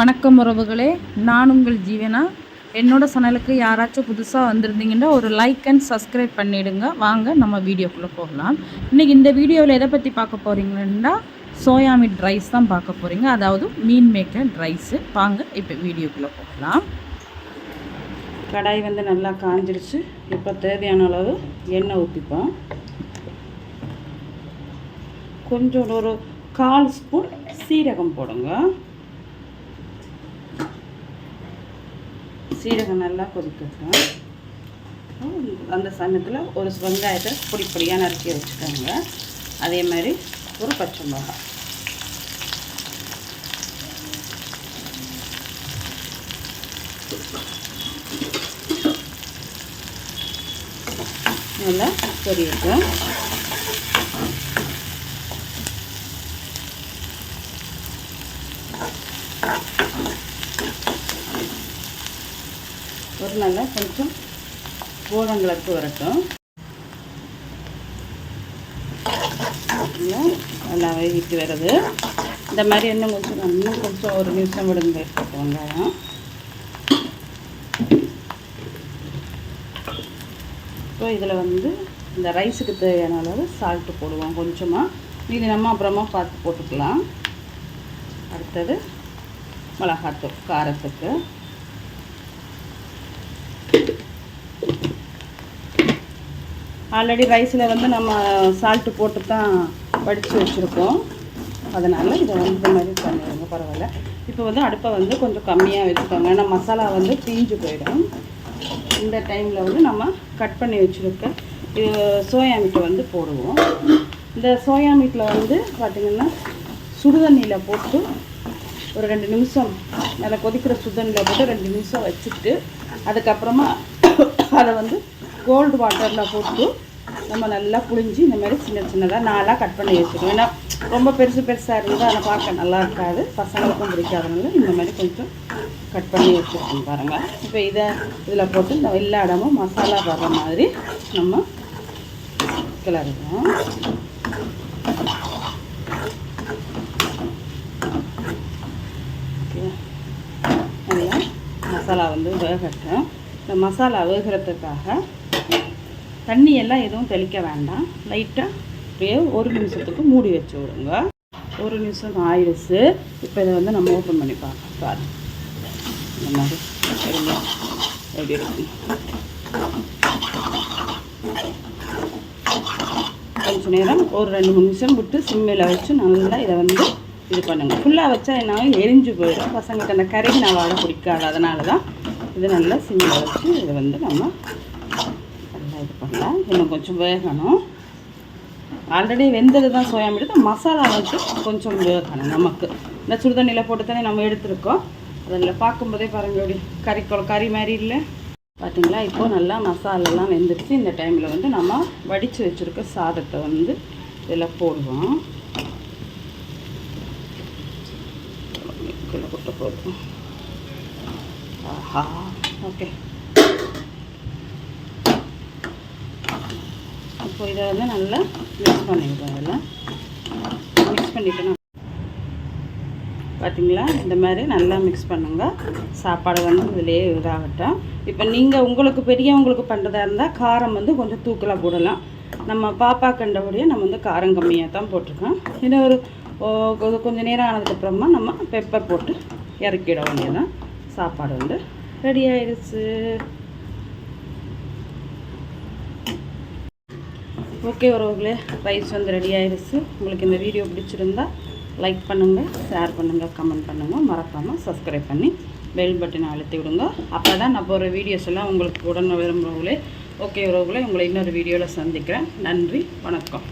வணக்கம் உறவுகளே. நான் உங்கள் ஜீவனா? என்னோட சேனலுக்கு யாராச்சும் புதுசாக வந்திருந்தீங்கன்னா ஒரு லைக் அண்ட் சப்ஸ்கிரைப் பண்ணிவிடுங்க வாங்க நம்ம வீடியோக்குள்ளே போகலாம். இன்றைக்கி இந்த வீடியோவில் எதை பற்றி பார்க்க போகிறீங்கன்னா சோயா மீட் ரைஸ் தான் பார்க்க போகிறீங்க அதாவது மீன் மேக்கர் ரைஸு வாங்க இப்போ வீடியோக்குள்ளே போகலாம். கடாய் வந்து நல்லா காஞ்சிருச்சு. இப்போ தேவையான அளவு எண்ணெய் ஊற்றிப்போம் கொஞ்சம் ஒரு கால் ஸ்பூன் சீரகம் போடுங்க. சீரகம் நல்லா கொதிக்கட்டும். அந்த சமயத்தில் ஒரு வெங்காயத்தை பொடி பொடியாக நறுக்கி வச்சுக்கோங்க. அதே மாதிரி ஒரு பச்சை மிளகாய் நல்லா பொரியட்டும் ஒரு நல்லா கொஞ்சம் கோல்டன் கலருக்கு வரட்டும் நல்லா வேகிட்டு வருது. இந்த மாதிரி இன்னும் கொஞ்சம் இன்னும் கொஞ்சம் ஒரு நிமிஷம் விடுங்க இருக்கட்டும் வெங்காயம். இப்போ இதில் வந்து இந்த ரைஸுக்கு தேவையான அளவு சால்ட்டு போடுவோம் கொஞ்சமாக மீதி நம்ம அப்புறமா பார்த்து போட்டுக்கலாம். அடுத்தது மிளகாத்தூள் காரத்துக்கு. ஆல்ரெடி ரைஸில் வந்து நம்ம சால்ட்டு போட்டு தான் வடித்து வச்சுருக்கோம். அதனால் இதை வந்து இந்த மாதிரி பண்ணிடுங்க பரவாயில்ல. இப்போ வந்து அடுப்பை வந்து கொஞ்சம் கம்மியாக வச்சுக்கோங்க. ஏன்னா மசாலா வந்து தீஞ்சு போயிடும். இந்த டைமில் வந்து நம்ம கட் பண்ணி வச்சுருக்க இது சோயா மீட்டை வந்து போடுவோம். இந்த சோயா மீட்டில் வந்து பார்த்திங்கன்னா சுடுதண்ணியில் போட்டு ஒரு ரெண்டு நிமிஷம் நல்லா கொதிக்கிற சுடுதண்ணியில் போட்டு ரெண்டு நிமிஷம் வச்சுட்டு அதுக்கப்புறமா அதை வந்து கோல்டு வாட்டரில் போட்டு நம்ம நல்லா புழிஞ்சு இந்த மாதிரி சின்ன சின்னதாக நாளாக கட் பண்ணி வச்சுக்கணும். ஏன்னா ரொம்ப பெருசு பெருசாக இருந்தால் அதை பார்க்க நல்லா இருக்காது. பசங்களுக்கும் பிடிக்காதனால இந்த மாதிரி கொஞ்சம் கட் பண்ணி வச்சுருக்கோம் பாருங்கள் இப்போ இதை இதில் போட்டு இந்த எல்லா இடமும் மசாலா வர்ற மாதிரி நம்ம கிளறுவோம் நல்லா மசாலா வந்து வேகட்டும். இந்த மசாலா வேகிறதுக்காக தண்ணி எல்லாம் எதுவும் தெளிக்க வேண்டாம். லைட்டாக அப்படியே ஒரு நிமிஷத்துக்கு மூடி வச்சு விடுங்க. ஒரு நிமிஷம் ஆயிடுச்சு. இப்போ இதை வந்து நம்ம ஓப்பன் பண்ணி பார்க்கலாம். பாரு இந்த மாதிரி எப்படி இருக்கு? கொஞ்சம் நேரம் ஒரு ரெண்டு மூணு நிமிஷம் விட்டு சிம்மில் வச்சு நல்லா இதை வந்து இது பண்ணுங்க. ஃபுல்லாக வச்சா என்ன எரிஞ்சு போயிடும். பசங்களுக்கு அந்த கறி நான் வாழ பிடிக்காது. அதனால தான் இது நல்லா சிம்மில் வச்சு இதை வந்து நம்ம இது பண்ணலாம். இன்னும் கொஞ்சம் வேகணும். ஆல்ரெடி வெந்தது தான் சோயா மீட்டு மசாலா வந்து கொஞ்சம் வேகணும் நமக்கு. இந்த சுடுதண்ணியில் போட்டு தானே நம்ம எடுத்துருக்கோம். அதில் பார்க்கும்போதே பாருங்க கறி குழ கறி மாதிரி இல்லை. பார்த்தீங்களா இப்போது நல்லா மசாலாலாம் வெந்துருச்சு. இந்த டைமில் வந்து நம்ம வடித்து வச்சுருக்க சாதத்தை வந்து இதில் போடுவோம். கீழே போட்டு போதும் ஆஹா. ஓகே. இப்போ இதை வந்து நல்லா மிக்ஸ் பண்ணிடுவோம் அதில் மிக்ஸ் பண்ணிட்டோன்னா பார்த்தீங்களா இந்த மாதிரி நல்லா மிக்ஸ் பண்ணுங்க. சாப்பாடு வந்து இதிலே இதாகட்டும். இப்போ நீங்கள் உங்களுக்கு பெரியவங்களுக்கு பண்ணுறதா இருந்தால் காரம் வந்து கொஞ்சம் தூக்கலாக போடலாம். நம்ம பாப்பா கண்டபடியே நம்ம வந்து காரம் கம்மியாக தான் போட்டிருக்கோம். இன்னும் ஒரு கொஞ்சம் நேரம் ஆனதுக்கப்புறமா நம்ம பெப்பர் போட்டு இறக்கிட வேண்டியதான் சாப்பாடு வந்து ரெடி ஆயிடுச்சு. ஓகே உறவுகளே ரைஸ் வந்து ரெடி ஆயிடுச்சு. உங்களுக்கு இந்த வீடியோ பிடிச்சிருந்தா லைக் பண்ணுங்கள் ஷேர் பண்ணுங்கள் கமெண்ட் பண்ணுங்கள் மறக்காமல் சப்ஸ்கிரைப் பண்ணி பெல் பட்டனை அழுத்தி விடுங்க. அப்போ தான் நான் போகிற வீடியோஸ் எல்லாம் உங்களுக்கு உடனே விரும்புகிறவங்களே ஓகே உறவுகளே உங்களை இன்னொரு வீடியோவில் சந்திக்கிறேன். நன்றி வணக்கம்.